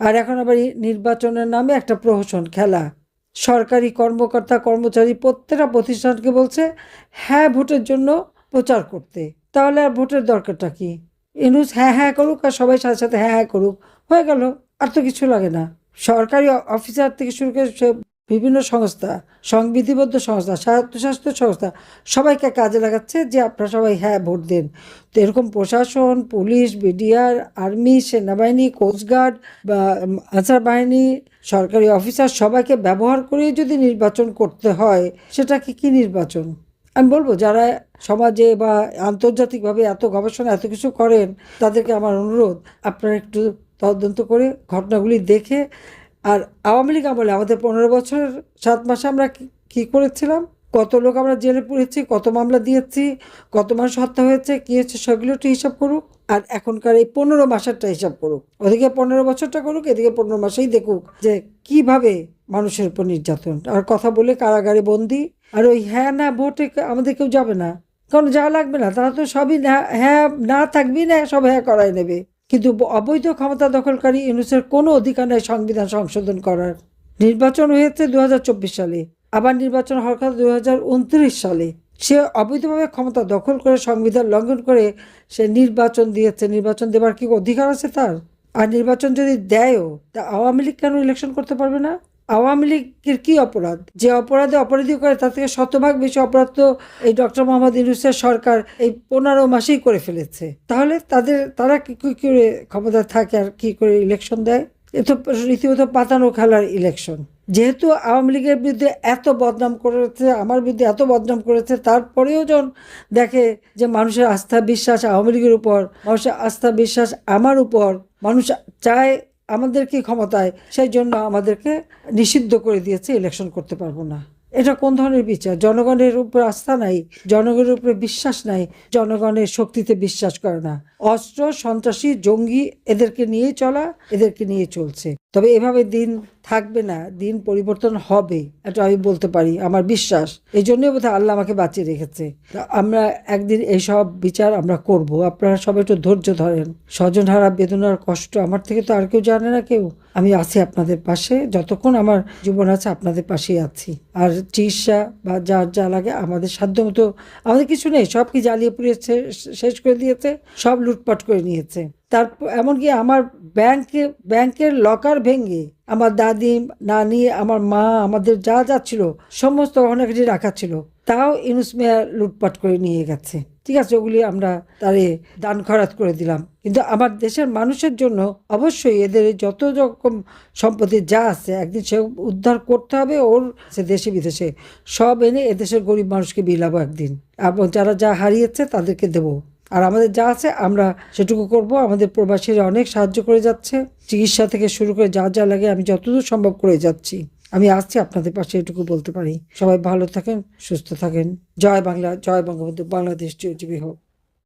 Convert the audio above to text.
আর এখন আবার নির্বাচনের নামে একটা প্রহসন খেলা। সরকারি কর্মকর্তা, কর্মচারী প্রত্যেকটা প্রতিষ্ঠানকে বলছে হ্যাঁ ভোটের জন্য প্রচার করতে। তাহলে আর ভোটের দরকারটা কি? ইনুস হ্যাঁ হ্যাঁ করুক আর সবাই সাথে সাথে হ্যাঁ হ্যাঁ করুক। হয়ে গেল, আর তো কিছু লাগে না। সরকারি অফিসার থেকে শুরু করে সে বিভিন্ন সংস্থা, সংবিধিবদ্ধ সংস্থা, স্বায়ত্তশাসিত সংস্থা সবাইকে কাজে লাগাচ্ছে যে আপনারা সবাই হ্যাঁ ভোট দেন। তো এরকম প্রশাসন, পুলিশ, বিডিআর, আর্মি, সেনাবাহিনী কোস্টগার্ড বা আনসার বাহিনী, সরকারি অফিসার সবাইকে ব্যবহার করে যদি নির্বাচন করতে হয় সেটা কি কি নির্বাচন? আমি বলব, যারা সমাজে বা আন্তর্জাতিকভাবে এত গবেষণা, এত কিছু করেন, তাদেরকে আমার অনুরোধ, আপনারা একটু তদন্ত করে ঘটনাগুলি দেখে আর আওয়ামী লীগ আমলে আমাদের পনেরো বছর, সাত মাসে আমরা কি- করেছিলাম? কত লোক আমরা জেলে পড়েছি, কত মামলা দিয়েছি, কত মানুষ হত্যা হয়েছে, কী হয়েছে সেগুলো একটু হিসাব করুক। আর এখনকার এই পনেরো মাসেরটা হিসাব করুক। ওদিকে পনেরো বছরটা করুক, এদিকে পনেরো মাসেই দেখুক যে কীভাবে মানুষের উপর নির্যাতন। আর কথা বলে কারাগারে বন্দি। আর ওই হ্যাঁ না ভোটে আমাদের কেউ যাবে না। কারণ যাওয়া লাগবে না, তারা তো সবই না- হ্যাঁ না থাকবি না, সব হ্যাঁ করাই নেবে। কিন্তু অবৈধ ক্ষমতা দখলকারী ইউনুসের কোনো অধিকার নেই সংবিধান সংশোধন করার। নির্বাচন হয়েছে দু হাজার চব্বিশ সালে, আবার নির্বাচন হওয়ার কথা সালে। সে অবৈধভাবে ক্ষমতা দখল করে সংবিধান লঙ্ঘন করে সে নির্বাচন দিয়েছে। নির্বাচন দেবার কি অধিকার আছে তার? আর নির্বাচন যদি দেয়ও, তা আওয়ামী লীগ কেন ইলেকশন করতে পারবে না? আওয়ামী লীগের কি অপরাধ? যে অপরাধে অপরাধী করে, তার থেকে শতভাগ বেশি অপরাধ তো এই ডক্টর মোহাম্মদ ইউনুসের সরকার এই পনেরো মাসেই করে ফেলেছে। তাহলে তাদের, তারা কি করে ক্ষমতা থাকে আর কী করে ইলেকশন দেয়? এ তো রীতিমতো পাতানো খেলার ইলেকশন যেহেতু আওয়ামী লীগের বিরুদ্ধে এত বদনাম করেছে, আমার বিরুদ্ধে এত বদনাম করেছে, তারপরেও যখন দেখে যে মানুষের আস্থা বিশ্বাস আওয়ামী লীগের উপর, মানুষের আস্থা বিশ্বাস আমার উপর, মানুষ চায় আমাদেরকে ক্ষমতায় সেই জন্য আমাদেরকে নিষিদ্ধ করে দিয়েছে ইলেকশন করতে পারব না। এটা কোন ধরনের বিচার? জনগণের উপরে আস্থা নাই, জনগণের উপরে বিশ্বাস নাই, জনগণের শক্তিতে বিশ্বাস করে না। অস্ত্র, সন্ত্রাসী, জঙ্গি, এদেরকে নিয়ে চলা, এদেরকে নিয়ে চলছে। তবে এভাবে দিন থাকবে না, দিন পরিবর্তন হবে, এটা আমি বলতে পারি, আমার বিশ্বাস। এই জন্যই বোধহয় আল্লাহ আমাকে বাঁচিয়ে রেখেছে। আমরা একদিন এইসব বিচার আমরা করব। আপনারা সবাই একটু ধৈর্য ধরেন। স্বজনহারা বেদনার কষ্ট আমার থেকে তো আর কেউ জানে না কেউ। আমি আছি আপনাদের পাশে, যতক্ষণ আমার জীবন আছে আপনাদের পাশেই আছি। আর চিকিৎসা বা যার যা লাগে আমাদের সাধ্যমতো, আমাদের কিছু নেই, সব কি জ্বালিয়ে পুড়িয়ে শে- শেষ করে দিয়েছে, সব লুটপাট করে নিয়েছে। তারপর, এমনকি আমার ব্যাংকে, ব্যাংকের লকার ভেঙে আমার দাদি, নানি, আমার মা, আমাদের যা যা ছিল, সমস্ত অনেকটি রাখা ছিল, তাও ইউনুস মিয়া লুটপাট করে নিয়ে গেছে। ঠিক আছে, ওগুলি আমরা তারে দান খরাত করে দিলাম। কিন্তু আমার দেশের মানুষের জন্য অবশ্যই এদের যত রকম সম্পত্তি যা আছে, একদিন সে উদ্ধার করতে হবে, ওর সে দেশে, বিদেশে, সব এনে এদেশের গরিব মানুষকে বিলাবো একদিন। এবং যারা যা হারিয়েছে তাদেরকে দেবো। আর আমাদের যা আছে, আমরা সেটুকু করব। আমাদের প্রবাসীরা অনেক সাহায্য করে যাচ্ছে। চিকিৎসা থেকে শুরু করে যা যা লাগে আমি যতদূর সম্ভব করে যাচ্ছি। আমি আসছি আপনাদের পাশে এটুকু বলতে পারি। সবাই ভালো থাকেন, সুস্থ থাকেন। জয় বাংলা, জয় বঙ্গবন্ধু, বাংলাদেশ চিরজীবী হোক